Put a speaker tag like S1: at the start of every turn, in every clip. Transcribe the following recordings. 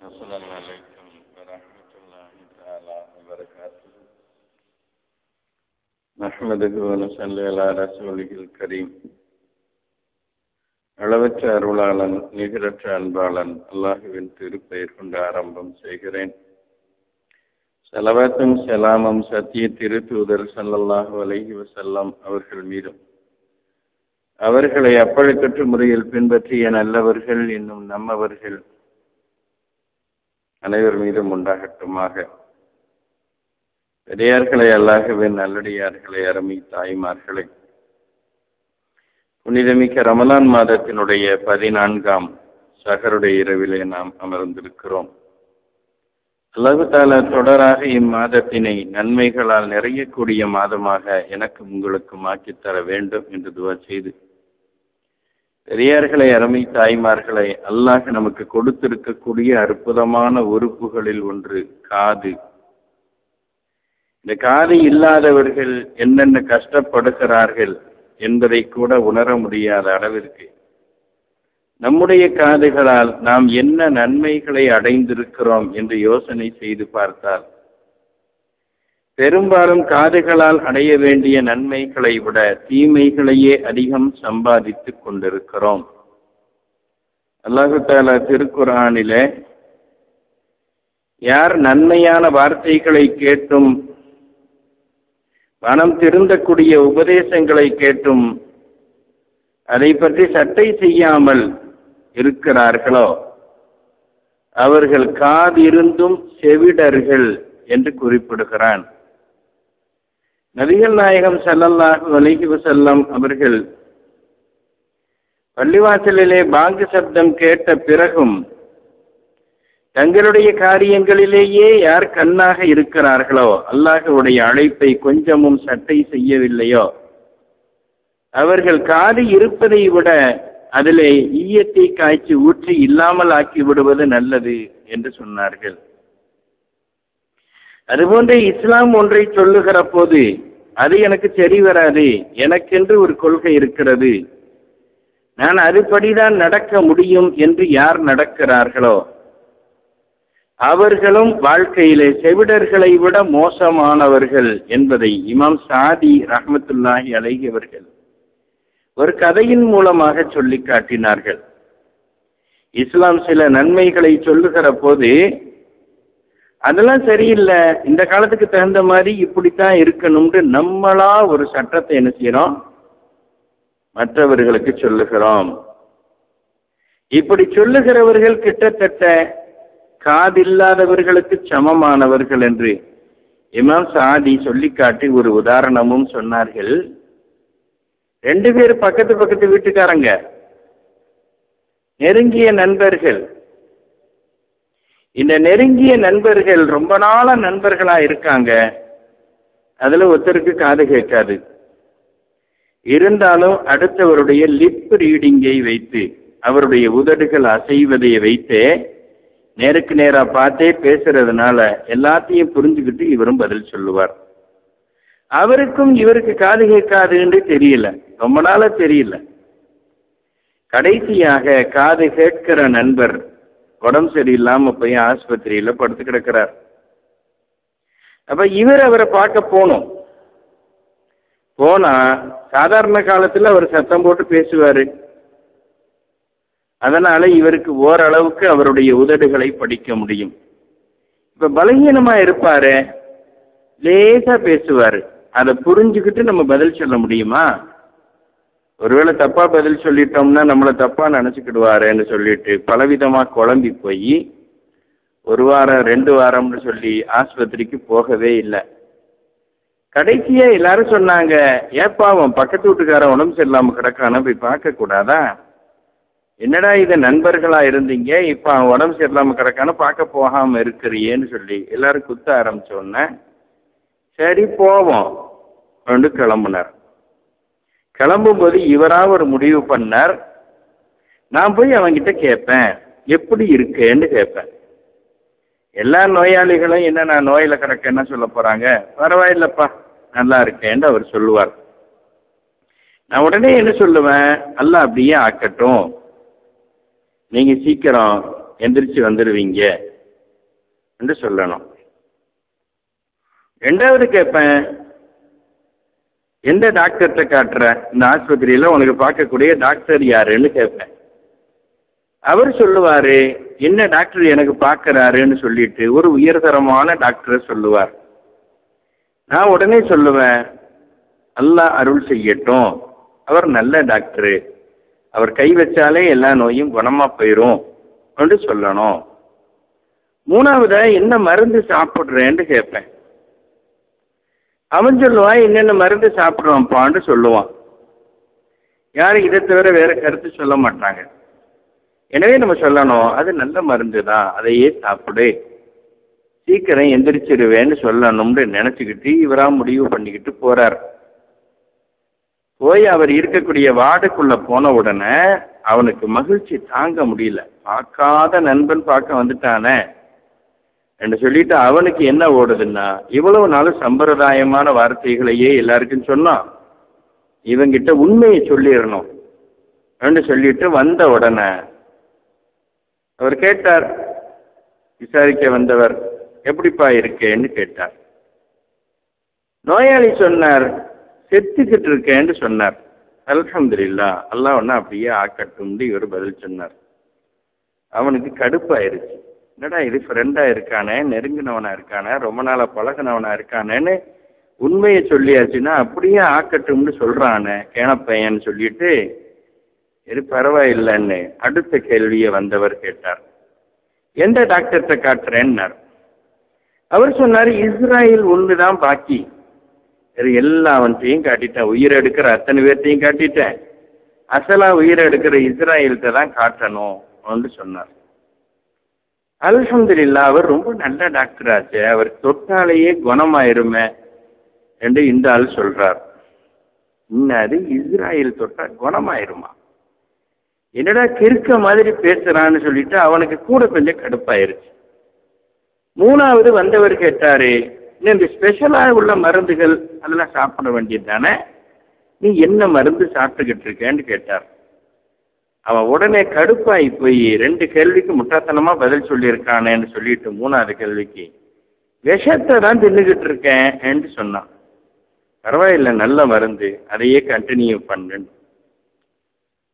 S1: السلام عليكم ورحمة الله تعالى وبركاته نحمده ونصلي على رسوله الكريم அளவற்ற அருளாளன் நிகரற்ற அன்பாளன் அல்லாஹுவின் திருப்பெயர் கொண்டு ஆரம்பம் செய்கிறேன் செலவத்தும் செலாமும் சத்திய திருத்தூதர் சல்லல்லாஹு அலைஹி வசல்லம் அவர்கள் மீதும் அவர்களை அப்பழுக்கற்ற முறையில் பின்பற்றிய நல்லவர்கள் என்னும் நம்மவர்கள் அனைவர் மீதும் உண்டாகட்டுமாக. பெரியார்களை அல்லாஹுவின் நல்லடியார்களை அருமை தாய்மார்களை. புனிதமிக்க ரமலான் மாதத்தினுடைய பதினான்காம் சகருடைய இரவிலே நாம் அமர்ந்திருக்கிறோம். அல்லாஹு தாலா தொடராக இம்மாதத்தினை நன்மைகளால் நிறையக்கூடிய மாதமாக எனக்கு உங்களுக்கும் ஆக்கித்தர வேண்டும் என்று துவா செய்து பெரியார்களை அருமை தாய்மார்களை அல்லாஹ் நமக்கு கொடுத்திருக்கக்கூடிய அற்புதமான உறுப்புகளில் ஒன்று காது. இந்த காது இல்லாதவர்கள் என்னென்ன கஷ்டப்படுகிறார்கள் என்பதை கூட உணர முடியாத அளவிற்கு நம்முடைய காதுகளால் நாம் என்ன நன்மைகளை அடைந்திருக்கிறோம் என்று யோசனை செய்து பார்த்தால் பெரும்பாலும் காதுகளால் அடைய வேண்டிய நன்மைகளை விட தீமைகளையே அதிகம் சம்பாதித்துக் கொண்டிருக்கிறோம். அல்லாஹு தாலா திருக்குறானிலே யார் நன்மையான வார்த்தைகளை கேட்டும் மனம் திருந்தக்கூடிய உபதேசங்களை கேட்டும் அதை பற்றி சட்டை செய்யாமல் இருக்கிறார்களோ? அவர்கள் காதிருந்தும் செவிடர்கள் என்று குறிப்பிடுகிறான். நபிகள் நாயகம் செல்லல்லாஹு அலைஹி வசல்லம் அவர்கள் பள்ளிவாசலிலே பாங்கு சப்தம் கேட்ட பிறகும் தங்களுடைய காரியங்களிலேயே யார் கண்ணாக இருக்கிறார்களோ அல்லாஹுடைய அழைப்பை கொஞ்சமும் சட்டை செய்யவில்லையோ? அவர்கள் காது இருப்பதை விட அதிலே ஈயத்தை காய்ச்சி ஊற்றி இல்லாமல் ஆக்கி விடுவது நல்லது என்று சொன்னார்கள். அதுபோன்ற இஸ்லாம் ஒன்றை சொல்லுகிற போது அது எனக்கு சரி வராது எனக்கென்று ஒரு கொள்கை இருக்கிறது. நான் அதுபடிதான் நடக்க முடியும் என்று யார் நடக்கிறார்களோ? அவர்களும் வாழ்க்கையிலே செவிடர்களை விட மோசமானவர்கள் என்பதை இமாம் சாதி ரஹமத்துல்லாஹி அழகியவர்கள் ஒரு கதையின் மூலமாக சொல்லி காட்டினார்கள். இஸ்லாம் சில நன்மைகளை சொல்லுகிற போது அதெல்லாம் சரியில்லை. இந்த காலத்துக்கு தகுந்த மாதிரி இப்படித்தான் இருக்கணும்னு நம்மளா ஒரு சட்டத்தை என்ன செய்யறோம்? மற்றவர்களுக்கு சொல்லுகிறோம். இப்படி சொல்லுகிறவர்கள் கிட்டத்தட்ட காதில்லாதவர்களுக்கு சமமானவர்கள் என்று இமாம் சாதி சொல்லிக்காட்டி ஒரு உதாரணமும் சொன்னார்கள். ரெண்டு பேர் பக்கத்து பக்கத்து வீட்டுக்காரங்க. நெருங்கிய நண்பர்கள். இந்த நெருங்கிய நண்பர்கள் ரொம்ப நாளா நண்பர்களா இருக்காங்க. அதுல ஒருத்தருக்கு காது கேட்காது. இருந்தாலும் அடுத்தவருடைய லிப் ரீடிங்கை வைத்து அவருடைய உதடுகள் அசைவதை வைத்து நேருக்கு நேரா பார்த்தே பேசுறதுனால எல்லாத்தையும் புரிஞ்சுக்கிட்டு இவரும் பதில் சொல்லுவார். அவருக்கும் இவருக்கு காது கேட்காதுன்னு தெரியல. ரொம்ப நாளா தெரியல. கடைசியாக காது கேட்கிற நண்பர் உடம்பு சரியில்லாம போய் ஆஸ்பத்திரியில படுத்து கிடக்கிறார். அப்ப இவர் அவரை பார்க்க போனோம் போனா சாதாரண காலத்துல அவர் சத்தம் போட்டு பேசுவாரு. அதனால இவருக்கு ஓரளவுக்கு அவருடைய உதடுகளை படிக்க முடியும். இப்ப பலகீனமா இருப்பாரு. லேசா பேசுவாரு. அதை புரிஞ்சுக்கிட்டு நம்ம பதில் சொல்ல முடியுமா? ஒருவேளை தப்பா பதில் சொல்லிட்டோம்னா நம்மளை தப்பா நினைச்சுக்கிடுவாருன்னு சொல்லிட்டு பலவிதமா குழம்பி போய் ஒரு வாரம் ரெண்டு வாரம்னு சொல்லி ஆஸ்பத்திரிக்கு போகவே இல்லை. கடைசியா எல்லாரும் சொன்னாங்க ஏப்பா அவன் பக்கத்து வீட்டுக்காரன் உடம்பு சரியில்லாம கிடக்கான போய் பார்க்க கூடாதா? என்னடா இது நண்பர்களா இருந்தீங்க இப்ப அவன் உடம்பு சரியில்லாம கிடக்கான பார்க்க போகாம இருக்கிறியேன்னு சொல்லி எல்லாரும் குத்த ஆரம்பிச்சோன்ன சரி போவோம் கொண்டு கிளம்புனார். கிளம்பும்போது இவராக ஒரு முடிவு பண்ணார். நான் போய் அவங்கிட்ட கேட்பேன் எப்படி இருக்கேன்னு கேட்பேன். எல்லா நோயாளிகளும் என்ன நான் நோயில் கிடக்கேன்னு சொல்ல போகிறாங்க பரவாயில்லப்பா நல்லா இருக்கேன்னு அவர் சொல்லுவார். நான் உடனே என்ன சொல்லுவேன்? அல்ல அப்படியே ஆக்கட்டும். நீங்கள் சீக்கிரம் எந்திரிச்சு வந்துடுவீங்க என்று சொல்லணும். ரெண்டாவது கேட்பேன் எந்த டாக்டர்கிட்ட காட்டுற? இந்த ஆஸ்பத்திரியில் உனக்கு பார்க்கக்கூடிய டாக்டர் யாருன்னு கேட்பேன் அவர் சொல்லுவார் என்ன டாக்டர் எனக்கு பார்க்கறாருன்னு சொல்லிட்டு ஒரு உயர்தரமான டாக்டரை சொல்லுவார். நான் உடனே சொல்லுவேன் நல்லா அருள் செய்யட்டும். அவர் நல்ல டாக்டரு அவர் கை வச்சாலே எல்லா நோயும் குணமாக போயிரும். என்று சொல்லணும். மூணாவதாக என்ன மருந்து சாப்பிட்றேன்னு கேட்பேன் அவன் சொல்லுவான் என்னென்ன மருந்து சாப்பிடுவான்ப்பான்னு சொல்லுவான். யாரும் இதை தவிர வேற கருத்து சொல்ல மாட்டாங்க. எனவே நம்ம சொல்லணும் அது நல்ல மருந்து தான் அதையே சாப்பிடு. சீக்கிரம் எந்திரிச்சிருவேன்னு சொல்லணும்னு நினச்சிக்கிட்டு இவரா முடிவு பண்ணிக்கிட்டு போறார். போய் அவர் இருக்கக்கூடிய வார்டுக்குள்ள போன உடனே அவனுக்கு மகிழ்ச்சி தாங்க முடியல. பார்க்காத நண்பன் பார்க்க வந்துட்டானே. என்று சொல்லிட்டு அவனுக்கு என்ன ஓடுதுன்னா இவ்வளவு நாளும் சம்பிரதாயமான வார்த்தைகளையே எல்லாருக்கும் சொன்னான் இவங்கிட்ட உண்மையை சொல்லிடணும் என்று சொல்லிட்டு வந்த உடனே அவர் கேட்டார் விசாரிக்க வந்தவர் எப்படிப்பா இருக்கேன்னு கேட்டார். நோயாளி சொன்னார் செத்துக்கிட்டு இருக்கேன்னு சொன்னார். அல்ஹம்துலில்லா. அல்லா ஒன்னா அப்படியே ஆக்கட்டும்னு இவர் பதில் சொன்னார். அவனுக்கு கடுப்பாயிருச்சு. என்னடா இது ஃப்ரெண்டாக இருக்கானே நெருங்கினவனா இருக்கானே ரொம்ப நாளாக பழகினவனா இருக்கானேன்னு உண்மையை சொல்லியாச்சுன்னா அப்படியே ஆக்கட்டும்னு சொல்கிறானே கேனப்பையன் சொல்லிட்டு இது பரவாயில்லைன்னு அடுத்த கேள்வியை வந்தவர் கேட்டார். எந்த டாக்டர்கிட்ட காட்டுறேன்னார். அவர் சொன்னார் இஸ்ராயல் ஒன்று தான் பாக்கி இது எல்லாவற்றையும் காட்டிட்டேன். உயிர் எடுக்கிற அத்தனை பேர்த்தையும் காட்டிட்டேன். அசலா உயிர் எடுக்கிற இஸ்ராயல்கிட்ட தான் காட்டணும் சொன்னார். அல்ஹம்துல்லா அவர் ரொம்ப நல்ல டாக்டர் ஆச்சு. அவர் தொட்டாலேயே குணமாயிருமே என்று இந்த ஆள் சொல்றார். இன்னாரு இஸ்ராயல் தொட்டா குணமாயிருமா? என்னடா கிறுக்க மாதிரி பேசுறான்னு சொல்லிட்டு அவனுக்கு கூட கொஞ்சம் கடுப்பாயிருச்சு. மூணாவது வந்தவர் கேட்டாரு இந்த ஸ்பெஷலாக உள்ள மருந்துகள் அதெல்லாம் சாப்பிட வேண்டியது தானே? நீ என்ன மருந்து சாப்பிட்டுக்கிட்டு இருக்கேன்னு கேட்டார். அவன் உடனே கடுப்பாகி போய் ரெண்டு கேள்விக்கு முட்டாத்தனமா பதில் சொல்லியிருக்கானேன்னு சொல்லிட்டு மூணாவது கேள்விக்கு விஷத்தை தான் தின்னுக்கிட்டு இருக்கேன் என்று சொன்னான். பரவாயில்ல நல்ல மருந்து. அதையே கண்டினியூ பண்ணுன்னு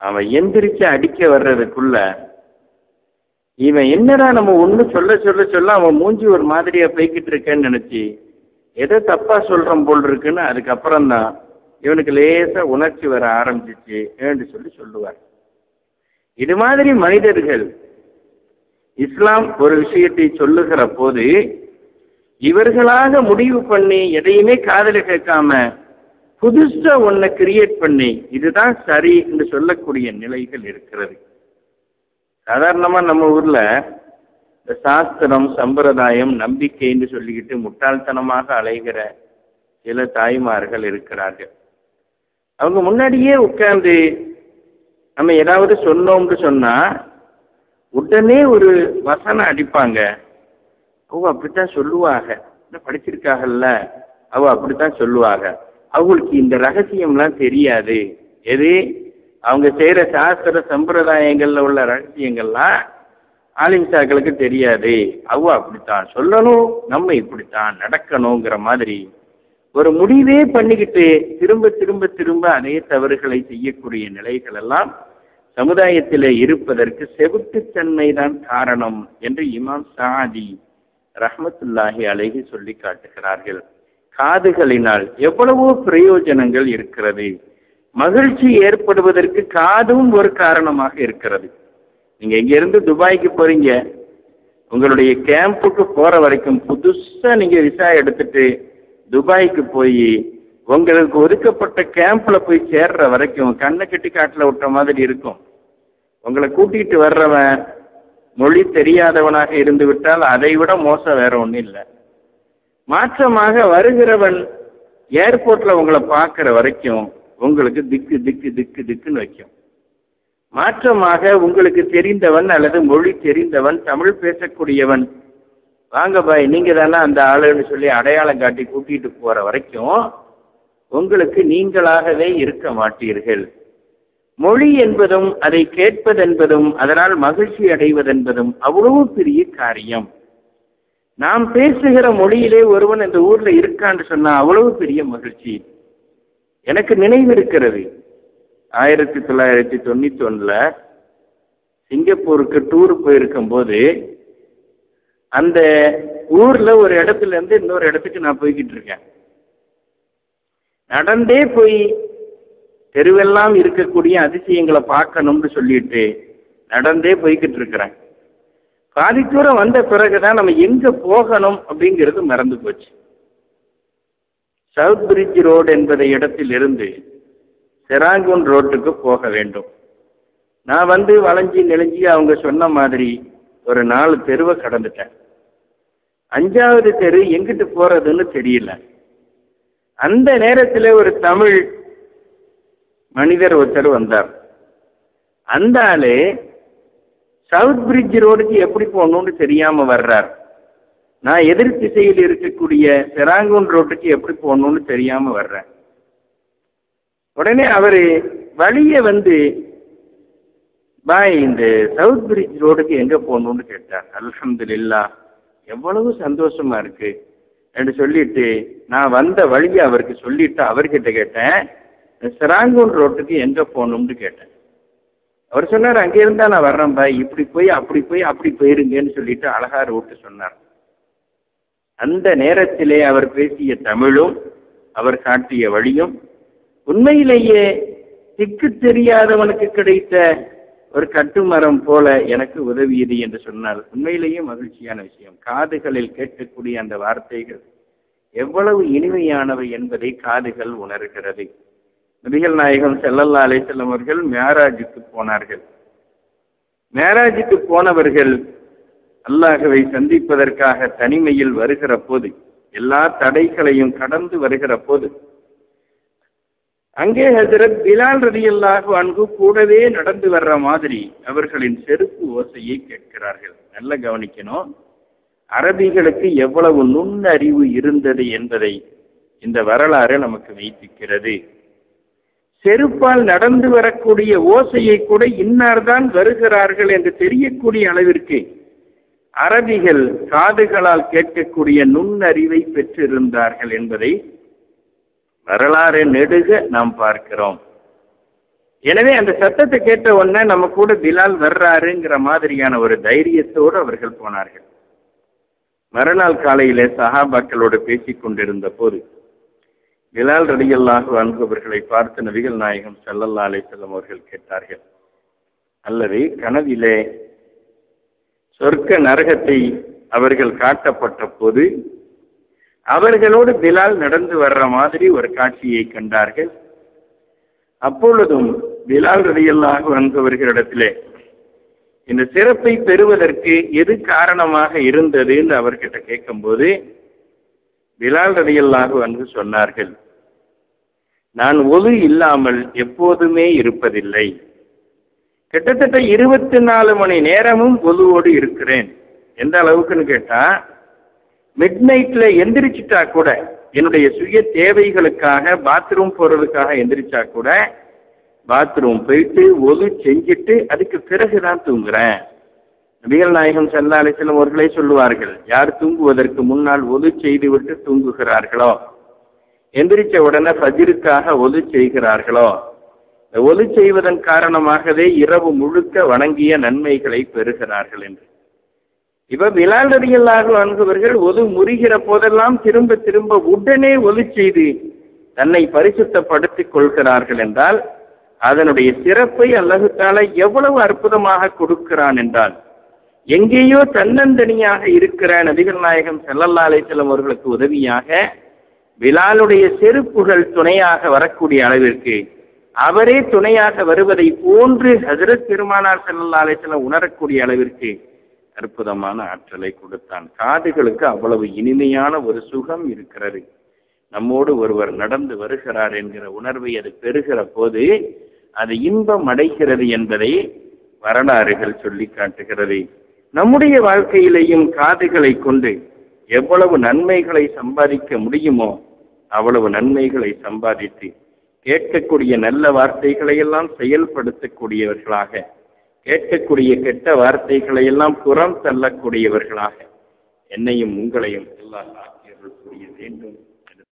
S1: அவன் எந்திரிச்சு அடிக்க வர்றதுக்குள்ள இவன் என்னடா நம்ம ஒன்று சொல்ல சொல்ல சொல்ல அவன் மூஞ்சி ஒரு மாதிரியா போய்கிட்டு இருக்கேன்னு நினைச்சு எதை தப்பா சொல்றான் போல் இருக்குன்னு அதுக்கப்புறம் தான் இவனுக்கு லேசா உணர்ச்சி வர ஆரம்பிச்சிச்சு ஏன்னு சொல்லி சொல்லுவார். இது மாதிரி மனிதர்கள் இஸ்லாம் ஒரு விஷயத்தை சொல்லுகிற போது இவர்களாக முடிவு பண்ணி எதையுமே காதல கேட்காம புதுசா ஒன்றை கிரியேட் பண்ணி இதுதான் சரி என்று சொல்லக்கூடிய நிலைகள் இருக்கிறது. சாதாரணமா நம்ம ஊர்ல இந்த சாஸ்திரம் சம்பிரதாயம் நம்பிக்கைன்னு சொல்லிக்கிட்டு முட்டாள்தனமாக அலைகிற சில தாய்மார்கள் இருக்கிறார்கள். அவங்க முன்னாடியே உட்கார்ந்து நம்ம ஏதாவது சொன்னோம்னு சொன்னா உடனே ஒரு வசனம் அடிப்பாங்க. அவ அப்படித்தான் சொல்லுவாங்க என்ன படிச்சிருக்காங்கல்ல அவ அப்படித்தான் சொல்லுவாங்க அவங்களுக்கு இந்த ரகசியம்லாம் தெரியாது. எது? அவங்க செய்யற சாஸ்திர சம்பிரதாயங்கள்ல உள்ள ரகசியங்கள்லாம் ஆலிம்சாக்களுக்கு தெரியாது. அவ அப்படித்தான் சொல்லணும். நம்ம இப்படித்தான் நடக்கணுங்கிற மாதிரி. ஒரு முடிவே பண்ணிக்கிட்டு திரும்ப திரும்ப திரும்ப அதே தவறுகளை செய்யக்கூடிய நிலைகள் எல்லாம் சமுதாயத்தில் இருப்பதற்கு செவுட்டுத்தன்மை தான் காரணம் என்று இமாம் சாதி ரஹமத்துல்லாஹி அழகி சொல்லி காட்டுகிறார்கள். காதுகளினால் எவ்வளவோ பிரயோஜனங்கள் இருக்கிறது. மகிழ்ச்சி ஏற்படுவதற்கு காதும் ஒரு காரணமாக இருக்கிறது. நீங்க இங்கிருந்து துபாய்க்கு போறீங்க? உங்களுடைய கேம்புக்கு போற வரைக்கும் புதுசா நீங்க விசா எடுத்துட்டு துபாய்க்கு போய் உங்களுக்கு ஒதுக்கப்பட்ட கேம்ப்ல போய் சேர்ற வரைக்கும் கண்ணை கட்டி காட்டில் விட்ட மாதிரி இருக்கும். உங்களை கூட்டிட்டு வர்றவன் மொழி தெரியாதவனாக இருந்து விட்டால் அதை விட மோசம் வேற ஒன்றும் இல்லை. மாற்றமாக வருகிறவன் ஏர்போர்ட்ல உங்களை பார்க்குற வரைக்கும் உங்களுக்கு திக்கு திக்கு திக்கு திக்குன்னு வைக்கும். மாற்றமாக உங்களுக்கு தெரிந்தவன் அல்லது மொழி தெரிந்தவன் தமிழ் பேசக்கூடியவன் வாங்க பாய் நீங்க தானே அந்த ஆளுன்னு சொல்லி அடையாளம் காட்டி கூட்டிட்டு போற வரைக்கும் உங்களுக்கு நீங்களாகவே இருக்க மாட்டீர்கள். மொழி என்பதும் அதை கேட்பதென்பதும் அதனால் மகிழ்ச்சி அடைவதென்பதும் அவ்வளவு பெரிய காரியம். நாம் பேசுகிற மொழியிலே ஒருவன் இந்த ஊர்ல இருக்கான்னு சொன்னா அவ்வளவு பெரிய மகிழ்ச்சி. எனக்கு நினைவு இருக்கிறது ஆயிரத்தி தொள்ளாயிரத்தி தொண்ணூத்தி ஒண்ணுல சிங்கப்பூருக்கு டூர் போயிருக்கும் போது அந்த ஊர்ல ஒரு இடத்துல இருந்து இன்னொரு இடத்துக்கு நான் போய்கிட்டு இருக்கேன். நடந்தே போய் தெருவெல்லாம் இருக்கக்கூடிய அதிசயங்களை பார்க்கணும்னு சொல்லிட்டு நடந்தே போய்கிட்டு இருக்கிறேன். பாதி தூரம் வந்த பிறகுதான் நம்ம எங்க போகணும் அப்படிங்கிறது மறந்து போச்சு. சவுத் பிரிட்ஜ் ரோடு என்பதை இடத்திலிருந்து செராங்கூன் ரோட்டுக்கு போக வேண்டும். நான் வந்து வளைஞ்சி நெளிஞ்சி அவங்க சொன்ன மாதிரி ஒரு நாலு தெருவை கடந்துட்டேன். அஞ்சாவது தெரு எங்கிட்டு போறதுன்னு தெரியல. அந்த நேரத்தில் ஒரு தமிழ் மனிதர் ஒருத்தர் வந்தார். அந்த ஆளு சவுத் பிரிட்ஜ் ரோடுக்கு எப்படி போகணும்னு தெரியாம வர்றார். நான் எதிர் திசையில் இருக்கக்கூடிய செராங்கூன் ரோட்டுக்கு எப்படி போகணும்னு தெரியாம வர்றேன். உடனே அவரு வழிய வந்து பாய் இந்த சவுத் பிரிட்ஜ் ரோடுக்கு எங்க போகணும்னு கேட்டார். அல்ஹம்துலில்லா எவ்வளவு சந்தோஷமா இருக்கு. என்று சொல்லிட்டு நான் வந்த வழியை அவருக்கு சொல்லிட்டு அவர்கிட்ட கேட்டேன். சிராங்கூன் ரோட்டுக்கு எங்க போகணும்னு கேட்டேன். அவர் சொன்னார் அங்கே இருந்தா நான் வர்றேன் பாய் இப்படி போய் அப்படி போய் அப்படி போயிருங்கன்னு சொல்லிட்டு அழகா ரோட்டு சொன்னார். அந்த நேரத்திலே அவர் பேசிய தமிழும் அவர் காட்டிய வழியும் உண்மையிலேயே திக்கு தெரியாதவனுக்கு கிடைத்த ஒரு கட்டுமரம் போல எனக்கு உதவியது என்று சொன்னால் உண்மையிலேயே மகிழ்ச்சியான விஷயம். காதுகளில் கேட்கக்கூடிய அந்த வார்த்தைகள் எவ்வளவு இனிமையானவை என்பதை காதுகள் உணர்கிறது. நபிகள் நாயகம் செல்லல்லா அலைசல்லம் அவர்கள் மேராஜுக்கு போனார்கள். மேராஜுக்கு போனவர்கள் அல்லாஹவை சந்திப்பதற்காக தனிமையில் வருகிற போது எல்லா தடைகளையும் கடந்து வருகிற போது அங்கே ஹசரத் பிலால் ரதியல்லாஹு அன்பு கூடவே நடந்து வர்ற மாதிரி அவர்களின் செருப்பு ஓசையை கேட்கிறார்கள். நல்ல கவனிக்கணும். அரபிகளுக்கு எவ்வளவு நுண்ணறிவு இருந்தது என்பதை இந்த வரலாறு நமக்கு வைத்திருக்கிறது. செருப்பால் நடந்து வரக்கூடிய ஓசையை கூட இன்னார்தான் வருகிறார்கள் என்று தெரியக்கூடிய அளவிற்கு அரபிகள் காதுகளால் கேட்கக்கூடிய நுண்ணறிவை பெற்றிருந்தார்கள் என்பதை வரலாறு நெடுக நாம் பார்க்கிறோம். எனவே அந்த சத்தத்தை கேட்ட உடனே நம்ம கூட பிலால் வர்றாருங்கிற மாதிரியான ஒரு தைரியத்தோடு அவர்கள் போனார்கள். மறுநாள் காலையிலே சஹாபாக்களோடு பேசிக் கொண்டிருந்த போது பிலால் ரடியல்லாக அன்பவர்களை பார்த்த நபிகள் நாயகம் சல்லல்லா அலை செல்லம் அவர்கள் கேட்டார்கள் அல்லது கனவிலே சொர்க்க நரகத்தை அவர்கள் காட்டப்பட்ட போது அவர்களோடு பிலால் நடந்து வர்ற மாதிரி ஒரு காட்சியை கண்டார்கள். அப்பொழுதும் பிலால் ரதியல்லாக வந்தவர்களிடத்திலே இந்த சிறப்பை பெறுவதற்கு எது காரணமாக இருந்தது? என்று அவர்கிட்ட கேட்கும்போது பிலால் ரதியல்லாக வந்து சொன்னார்கள் நான் ஒது இல்லாமல் எப்போதுமே இருப்பதில்லை. கிட்டத்தட்ட இருபத்தி நாலு மணி நேரமும் பொதுவோடு இருக்கிறேன். எந்த அளவுக்குன்னு கேட்டா மிட் நைட்ல எந்திரிச்சிட்டா கூட என்னுடைய சுய தேவைகளுக்காக பாத்ரூம் போறதுக்காக எந்திரிச்சா கூட பாத்ரூம் போயிட்டு ஒது செஞ்சுட்டு அதுக்கு பிறகுதான் தூங்குறேன். நபிகள் நாயகம் சல்லா அலிஸ்லம் அவர்களே சொல்லுவார்கள் யார் தூங்குவதற்கு முன்னால் ஒது செய்து விட்டு தூங்குகிறார்களோ? எந்திரிச்ச உடனே ஃபஜிருக்காக ஒது செய்கிறார்களோ? ஒது செய்வதன் காரணமாகவே இரவு முழுக்க வணங்கிய நன்மைகளை பெறுகிறார்கள் என்று. இப்ப விளாண்டறியலாக அணுகுவர்கள் ஒது முறிகிற போதெல்லாம் திரும்ப திரும்ப உடனே ஒலி செய்து தன்னை பரிசுத்தப்படுத்திக் கொள்கிறார்கள் என்றால் அதனுடைய சிறப்பை அல்லாஹுத்தால எவ்வளவு அற்புதமாக கொடுக்கிறான் என்றால் எங்கேயோ தன்னந்தனியாக இருக்கிற நபிகள் நாயகம் செல்லல்லா அலைச்சலம் அவர்களுக்கு உதவியாக விலாலுடைய செருப்புகள் துணையாக வரக்கூடிய அளவிற்கு அவரே துணையாக வருவதை போன்று ஹசரத் பெருமானார் செல்லல்லா அலைச்சலம் உணரக்கூடிய அளவிற்கு அற்புதமான ஆற்றலை கொடுத்தான். காதுகளுக்கு அவ்வளவு இனிமையான ஒரு சுகம் இருக்கிறது. நம்மோடு ஒருவர் நடந்து வருகிறார் என்கிற உணர்வை அது பெறுகிற போது அது இன்பம் அடைகிறது என்பதை வரலாறுகள் சொல்லி காட்டுகிறது. நம்முடைய வாழ்க்கையிலேயும் காதுகளை கொண்டு எவ்வளவு நன்மைகளை சம்பாதிக்க முடியுமோ அவ்வளவு நன்மைகளை சம்பாதித்து கேட்கக்கூடிய நல்ல வார்த்தைகளை எல்லாம் செயல்படுத்தக்கூடியவர்களாக கேட்கக்கூடிய கெட்ட வார்த்தைகளை எல்லாம் புறம் தள்ளக்கூடியவர்களாக என்னையும் உங்களையும் எல்லாம் புரிய வேண்டும்.